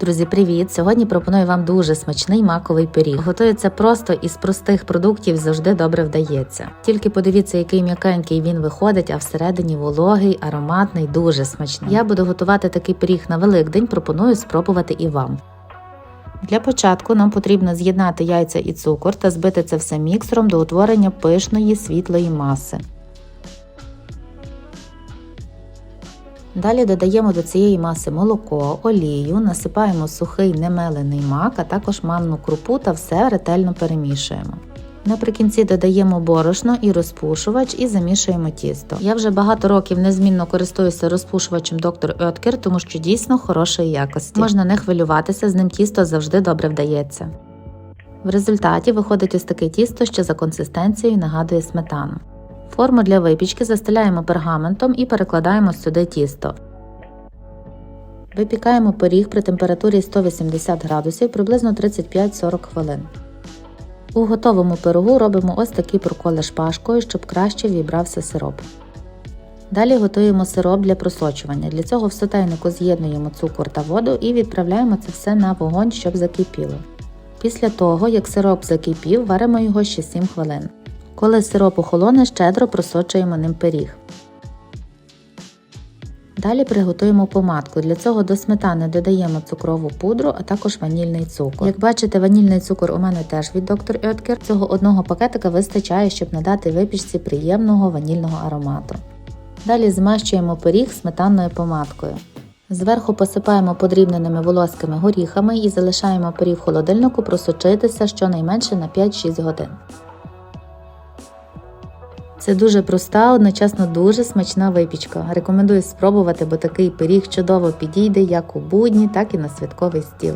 Друзі, привіт! Сьогодні пропоную вам дуже смачний маковий пиріг. Готується просто із простих продуктів завжди добре вдається. Тільки подивіться, який м'якенький він виходить, а всередині вологий, ароматний, дуже смачний. Я буду готувати такий пиріг на Великдень, пропоную спробувати і вам. Для початку нам потрібно з'єднати яйця і цукор та збити це все міксером до утворення пишної світлої маси. Далі додаємо до цієї маси молоко, олію, насипаємо сухий немелений мак, а також манну крупу та все ретельно перемішуємо. Наприкінці додаємо борошно і розпушувач і замішуємо тісто. Я вже багато років незмінно користуюся розпушувачем Dr. Oetker, тому що дійсно хорошої якості. Можна не хвилюватися, з ним тісто завжди добре вдається. В результаті виходить ось таке тісто, що за консистенцією нагадує сметану. Форму для випічки застеляємо пергаментом і перекладаємо сюди тісто. Випікаємо пиріг при температурі 180 градусів приблизно 35-40 хвилин. У готовому пирогу робимо ось такі проколи шпажкою, щоб краще вібрався сироп. Далі готуємо сироп для просочування. Для цього в сотейнику з'єднуємо цукор та воду і відправляємо це все на вогонь, щоб закипіло. Після того, як сироп закипів, варимо його ще 7 хвилин. Коли сироп охолоне, щедро просочуємо ним пиріг. Далі приготуємо помадку. Для цього до сметани додаємо цукрову пудру, а також ванільний цукор. Як бачите, ванільний цукор у мене теж від Dr. Oetker. Цього одного пакетика вистачає, щоб надати випічці приємного ванільного аромату. Далі змащуємо пиріг сметанною помадкою. Зверху посипаємо подрібненими волоськими горіхами і залишаємо пиріг в холодильнику просочитися щонайменше на 5-6 годин. Це дуже проста, одночасно дуже смачна випічка. Рекомендую спробувати, бо такий пиріг чудово підійде як у будні, так і на святковий стіл.